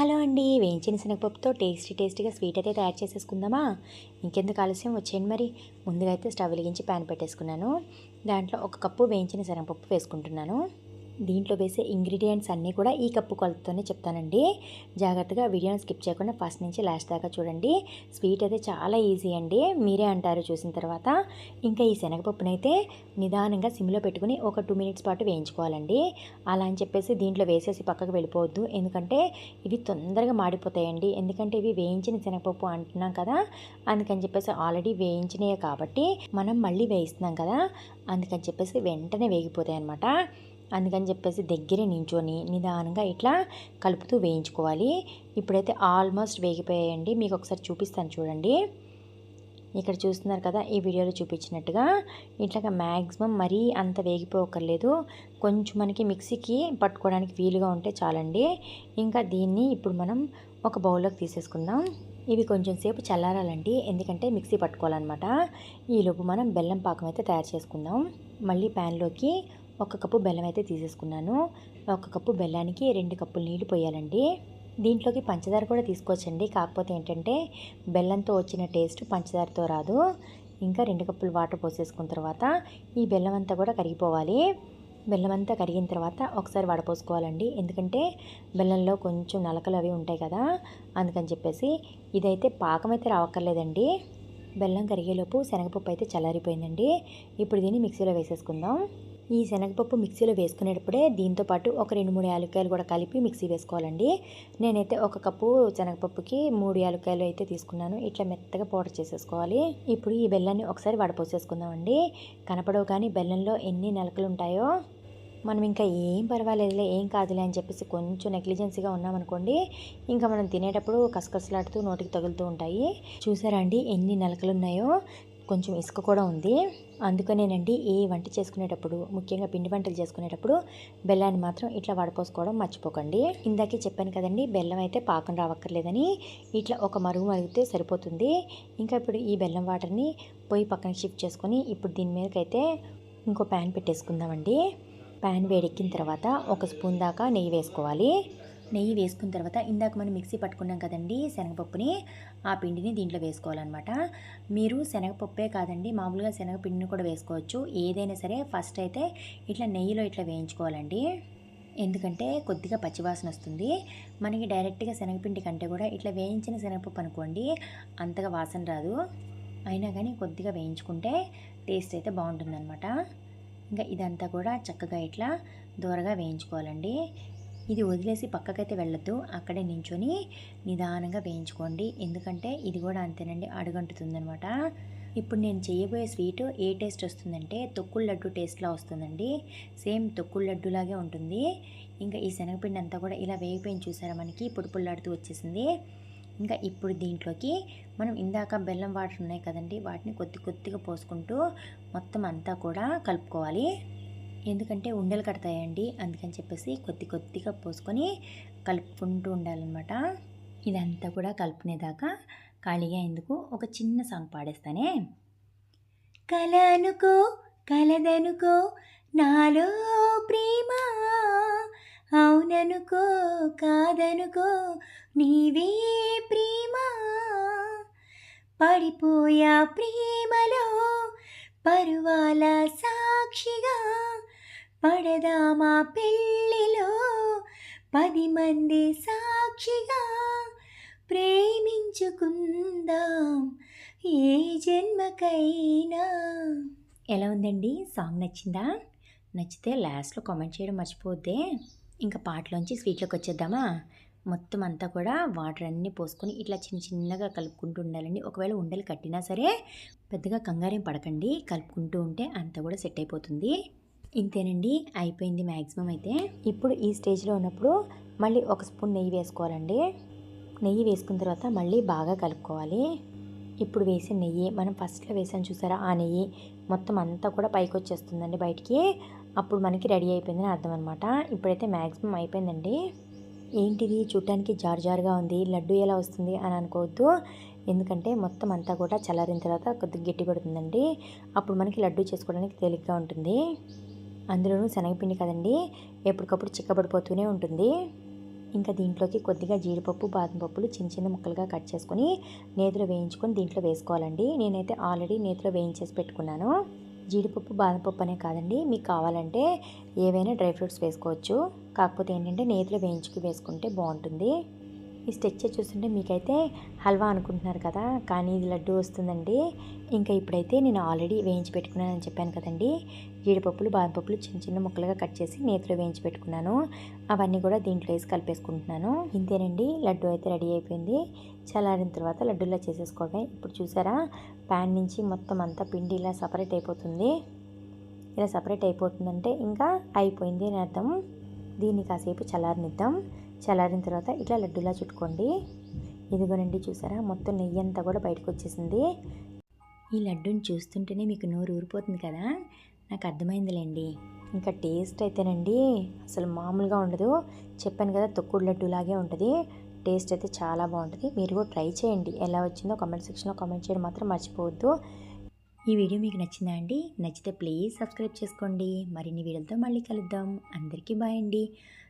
Hello అండి వేయించిన శనగపప్పుతో tasty టేస్టీగా స్వీట్ అయితే తయారు చేసేసుకుందామా? ఇంకెందుకు ఆలస్యం? వచ్చేయండి మరి. ముందుగా అయితే స్టవ్ వెలిగించి ప్యాన్ పెట్టేసుకున్నాను. దాంట్లో ఒక కప్పు వేయించిన శనగపప్పు వేసుకుంటున్నాను. దీంట్లో వేసే ఇంగ్రీడియంట్స్ అన్నీ కూడా ఈ కప్పు కొలతతోనే చెప్తానండి. జాగ్రత్తగా వీడియోని స్కిప్ చేయకుండా ఫస్ట్ నుంచి లాస్ట్ దాకా చూడండి. స్వీట్ అయితే చాలా ఈజీ అండి. మీరే అంటారు చూసిన తర్వాత. ఇంకా ఈ శనగపప్పునైతే నిదానంగా సిమ్లో పెట్టుకుని ఒక టూ మినిట్స్ పాటు వేయించుకోవాలండి. అలా అని చెప్పేసి దీంట్లో వేసేసి పక్కకు వెళ్ళిపోవద్దు. ఎందుకంటే ఇవి తొందరగా మాడిపోతాయండి. ఎందుకంటే ఇవి వేయించిన శనగపప్పు అంటున్నాం కదా. అందుకని చెప్పేసి ఆల్రెడీ వేయించినవి కాబట్టి మనం మళ్ళీ వేయిస్తున్నాం కదా. అందుకని చెప్పేసి వెంటనే వేగిపోతాయి అనమాట అందుకని చెప్పేసి దగ్గరే నించొని నిదానంగా ఇట్లా కలుపుతూ వేయించుకోవాలి. ఇప్పుడైతే ఆల్మోస్ట్ వేగిపోయాయండి. మీకు ఒకసారి చూపిస్తాను చూడండి. ఇక్కడ చూస్తున్నారు కదా ఈ వీడియోలో చూపించినట్టుగా. ఇట్లాగా మ్యాక్సిమం మరీ అంత వేగిపోకర్లేదు. కొంచెం మనకి మిక్సీకి పట్టుకోవడానికి వీలుగా ఉంటే చాలండి. ఇంకా దీన్ని ఇప్పుడు మనం ఒక బౌల్లోకి తీసేసుకుందాం. ఇవి కొంచెం సేపు చల్లారాలండి. ఎందుకంటే మిక్సీ పట్టుకోవాలన్నమాట. ఈలోపు మనం బెల్లం పాకం అయితే తయారు చేసుకుందాం. మళ్ళీ ప్యాన్లోకి ఒక కప్పు బెల్లం అయితే తీసేసుకున్నాను. ఒక కప్పు బెల్లానికి రెండు కప్పులు నీళ్ళు పోయాలండి. దీంట్లోకి పంచదార కూడా తీసుకోవచ్చండి. కాకపోతే ఏంటంటే బెల్లంతో వచ్చిన టేస్ట్ పంచదారతో రాదు. ఇంకా రెండు కప్పులు వాటర్ పోసేసుకున్న తర్వాత ఈ బెల్లం అంతా కూడా కరిగిపోవాలి. బెల్లం అంతా కరిగిన తర్వాత ఒకసారి వడపోసుకోవాలండి ఎందుకంటే బెల్లంలో కొంచెం నలకలు అవి ఉంటాయి కదా అందుకని చెప్పేసి ఇదైతే పాకం అయితే రావక్కర్లేదండి. బెల్లం కరిగేలోపు శనగపప్పు అయితే చల్లారిపోయిందండి. ఇప్పుడు దీన్ని మిక్సీలో వేసేసుకుందాం. ఈ శనగపప్పు మిక్సీలో వేసుకునేటప్పుడే దీంతో పాటు ఒక రెండు మూడు యాలక్కాయలు కూడా కలిపి మిక్సీ వేసుకోవాలండి. నేనైతే ఒక కప్పు శనగపప్పుకి మూడు యాలక్కాయలు అయితే తీసుకున్నాను. ఇట్లా మెత్తగా పౌడర్ చేసేసుకోవాలి. ఇప్పుడు ఈ బెల్లాన్ని ఒకసారి వడపోసేసుకుందామండి. కనపడవు కానీ బెల్లంలో ఎన్ని నెలకలు ఉంటాయో మనం ఇంకా ఏం పర్వాలేదులే ఏం కాదులే అని చెప్పేసి కొంచెం నెగ్లిజెన్సీగా ఉన్నామనుకోండి ఇంకా మనం తినేటప్పుడు కసకసలాడుతూ నోటికి తగులుతూ ఉంటాయి. చూసారా అండి ఎన్ని నలకలు ఉన్నాయో కొంచెం ఇసుక కూడా ఉంది. అందుకనేనండి ఏ వంట చేసుకునేటప్పుడు ముఖ్యంగా పిండి వంటలు చేసుకునేటప్పుడు బెల్లాన్ని మాత్రం ఇట్లా వడపోసుకోవడం మర్చిపోకండి. ఇందాకే చెప్పాను కదండి బెల్లం అయితే పాకం రావక్కర్లేదని. ఇట్లా ఒక మరుగు మరిగితే సరిపోతుంది. ఇంకా ఇప్పుడు ఈ బెల్లం వాటర్ని పొయ్యి పక్కన షిఫ్ట్ చేసుకొని ఇప్పుడు దీని మీదకైతే ఇంకో ప్యాన్ పెట్టేసుకుందామండి. ప్యాన్ వేడెక్కిన తర్వాత ఒక స్పూన్ దాకా నెయ్యి వేసుకోవాలి. నెయ్యి వేసుకున్న తర్వాత ఇందాక మనం మిక్సీ పట్టుకున్నాం కదండి శనగపప్పుని ఆ పిండిని దీంట్లో వేసుకోవాలన్నమాట. మీరు శనగపప్పే కాదండి మామూలుగా శనగపిండిని కూడా వేసుకోవచ్చు. ఏదైనా సరే ఫస్ట్ అయితే ఇట్లా నెయ్యిలో ఇట్లా వేయించుకోవాలండి. ఎందుకంటే కొద్దిగా పచ్చివాసన వస్తుంది. మనకి డైరెక్ట్గా శనగపిండి కంటే కూడా ఇట్లా వేయించిన శనగపప్పు అనుకోండి అంతగా వాసన రాదు. అయినా కానీ కొద్దిగా వేయించుకుంటే టేస్ట్ అయితే బాగుంటుందన్నమాట. ఇంకా ఇదంతా కూడా చక్కగా ఇట్లా దూరగా వేయించుకోవాలండి. ఇది వదిలేసి పక్కకైతే వెళ్ళొద్దు. అక్కడే నించొని నిదానంగా వేయించుకోండి. ఎందుకంటే ఇది కూడా అంతేనండి అడుగంటుతుందనమాట. ఇప్పుడు నేను చేయబోయే స్వీట్ ఏ టేస్ట్ వస్తుందంటే తొక్కుడు లడ్డు టేస్ట్లా వస్తుందండి. సేమ్ తొక్కుడు లడ్డులాగే ఉంటుంది. ఇంకా ఈ శనగపిండి అంతా కూడా ఇలా వేగిపోయిన చూసారా మనకి? పుడిపుల్లాడుతూ వచ్చేసింది. ఇంకా ఇప్పుడు దీంట్లోకి మనం ఇందాక బెల్లం వాటర్ ఉన్నాయి కదండి వాటిని కొద్ది కొద్దిగా పోసుకుంటూ మొత్తం అంతా కూడా కలుపుకోవాలి. ఎందుకంటే ఉండలు కడతాయండి. అందుకని చెప్పేసి కొద్ది కొద్దిగా పోసుకొని కలుపుకుంటూ ఉండాలన్నమాట. ఇదంతా కూడా కలుపునేదాకా ఖాళీగా ఎందుకు? ఒక చిన్న సాంగ్ పాడేస్తానే. కల అనుకో కలదనుకో నాలో ప్రేమ. అవుననుకో కాదనుకో నీవే ప్రేమ. పడిపోయా ప్రేమలో పరువాల సాక్షిగా. పడదామా పెళ్ళిలో? పది మంది సాక్షిగా ప్రేమించుకుందాం. ఏ జన్మకైనా. ఎలా ఉందండి? సాంగ్ నచ్చిందా? నచ్చితే లాస్ట్లో కామెంట్ చేయడం మర్చిపోద్దే ఇంకా పాటలోంచి స్వీట్లోకి వచ్చేద్దామా? మొత్తం అంతా కూడా వాటర్ అన్నీ పోసుకొని ఇట్లా చిన్న చిన్నగా కలుపుకుంటూ ఉండాలండి. ఒకవేళ ఉండలు కట్టినా సరే పెద్దగా కంగారేం పడకండి. కలుపుకుంటూ ఉంటే అంతా కూడా సెట్ అయిపోతుంది. ఇంతేనండి అయిపోయింది మ్యాక్సిమం అయితే. ఇప్పుడు ఈ స్టేజ్లో ఉన్నప్పుడు మళ్ళీ ఒక స్పూన్ నెయ్యి వేసుకోవాలండి. నెయ్యి వేసుకున్న తర్వాత మళ్ళీ బాగా కలుపుకోవాలి. ఇప్పుడు వేసే నెయ్యి మనం ఫస్ట్లో వేసాను చూసారా ఆ నెయ్యి మొత్తం అంతా కూడా పైకి వచ్చేస్తుందండి బయటికి. అప్పుడు మనకి రెడీ అయిపోయిందని అర్థం అనమాట ఇప్పుడైతే మ్యాక్సిమం అయిపోయిందండి. ఏంటిది? చూడటానికి జార్ జారుగా ఉంది లడ్డు ఎలా వస్తుంది అని అనుకోవద్దు. ఎందుకంటే మొత్తం అంతా కూడా చల్లారిన తర్వాత కొద్దిగా గట్టి పడుతుందండి. అప్పుడు మనకి లడ్డు చేసుకోవడానికి తేలిగ్గా ఉంటుంది. అందులోనూ శనగపిండి కదండి ఎప్పటికప్పుడు చిక్కబడిపోతూనే ఉంటుంది. ఇంకా దీంట్లోకి కొద్దిగా జీడిపప్పు బాదం పప్పులు చిన్న చిన్న ముక్కలుగా కట్ చేసుకొని నేతిలో వేయించుకొని దీంట్లో వేసుకోవాలండి. నేనైతే ఆల్రెడీ నేతిలో వేయించేసి పెట్టుకున్నాను. జీడిపప్పు బాదం పప్పు అనే కాదండి మీకు కావాలంటే ఏవైనా డ్రై ఫ్రూట్స్ వేసుకోవచ్చు. కాకపోతే ఏంటంటే నేతిలో వేయించుకు వేసుకుంటే బాగుంటుంది. ఈ స్టెచ్చర్ చూస్తుంటే మీకైతే హల్వా అనుకుంటున్నారు కదా కానీ ఇది లడ్డు వస్తుందండి. ఇంకా ఇప్పుడైతే నేను ఆల్రెడీ వేయించి పెట్టుకున్నానని చెప్పాను కదండి. జీడిపప్పులు బాదం పప్పులు చిన్న చిన్న ముక్కలుగా కట్ చేసి నేతిలో వేయించి పెట్టుకున్నాను. అవన్నీ కూడా దీంట్లో వేసి కలిపేసుకుంటున్నాను. ఇంతేనండి లడ్డు అయితే రెడీ అయిపోయింది. చల్లారిన తర్వాత లడ్డూలా చేసేసుకోవడమే. ఇప్పుడు చూసారా ప్యాన్ నుంచి మొత్తం అంతా పిండి ఇలా సపరేట్ అయిపోతుంది. ఇలా సపరేట్ అయిపోతుందంటే ఇంకా అయిపోయింది అని అర్థం. దీన్ని కాసేపు చల్లారనిద్దాం. చల్లారిన తర్వాత ఇట్లా లడ్డూలా చుట్టుకోండి. ఇదిగోనండి చూసారా? మొత్తం నెయ్యి అంతా కూడా బయటకు వచ్చేసింది ఈ లడ్డూని చూస్తుంటేనే మీకు నోరు ఊరిపోతుంది కదా? నాకు అర్థమైందిలేండి. ఇంకా టేస్ట్ అయితేనండి అసలు మామూలుగా ఉండదు. చెప్పాను కదా తొక్కుడు లడ్డూలాగే ఉంటుంది. టేస్ట్ అయితే చాలా బాగుంటుంది. మీరు కూడా ట్రై చేయండి. ఎలా వచ్చిందో కామెంట్ సెక్షన్లో కామెంట్ చేయడం మాత్రం మర్చిపోవద్దు. ఈ వీడియో మీకు నచ్చిందా అండి? నచ్చితే ప్లీజ్ సబ్స్క్రైబ్ చేసుకోండి. మరిన్ని వీడియోలతో మళ్ళీ కలుద్దాం. అందరికీ బాయ్ అండి.